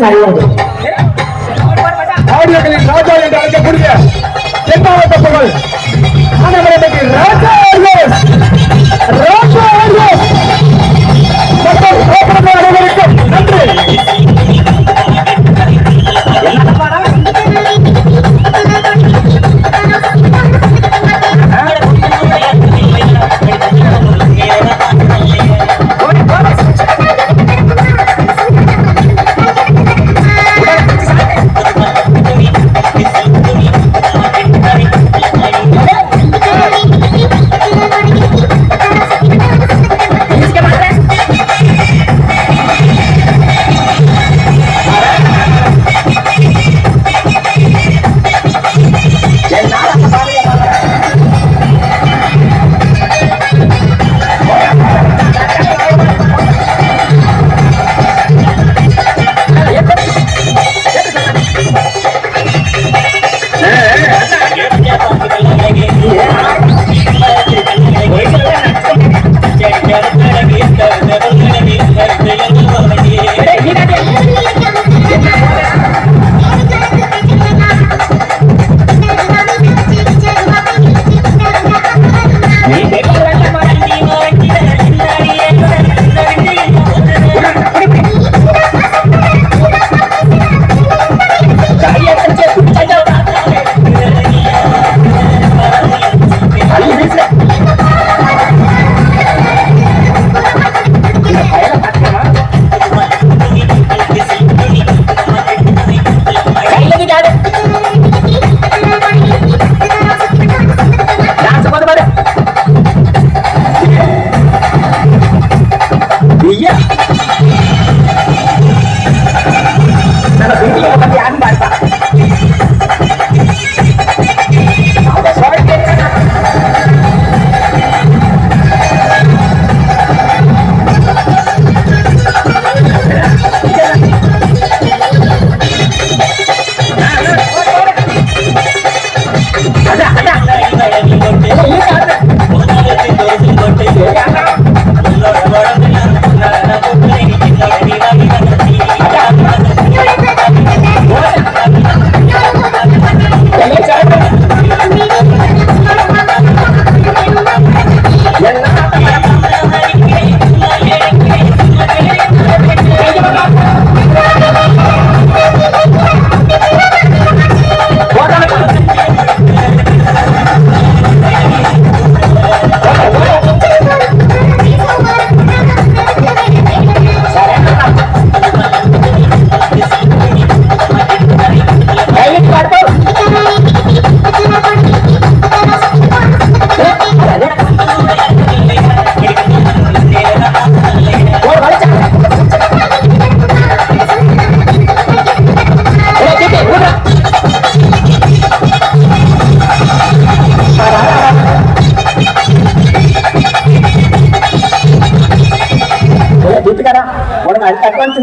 Silent ஆடியோக்களின் ராஜா என்று அழைக்கக்கூடிய தென் மாவட்ட yeah. I, I want to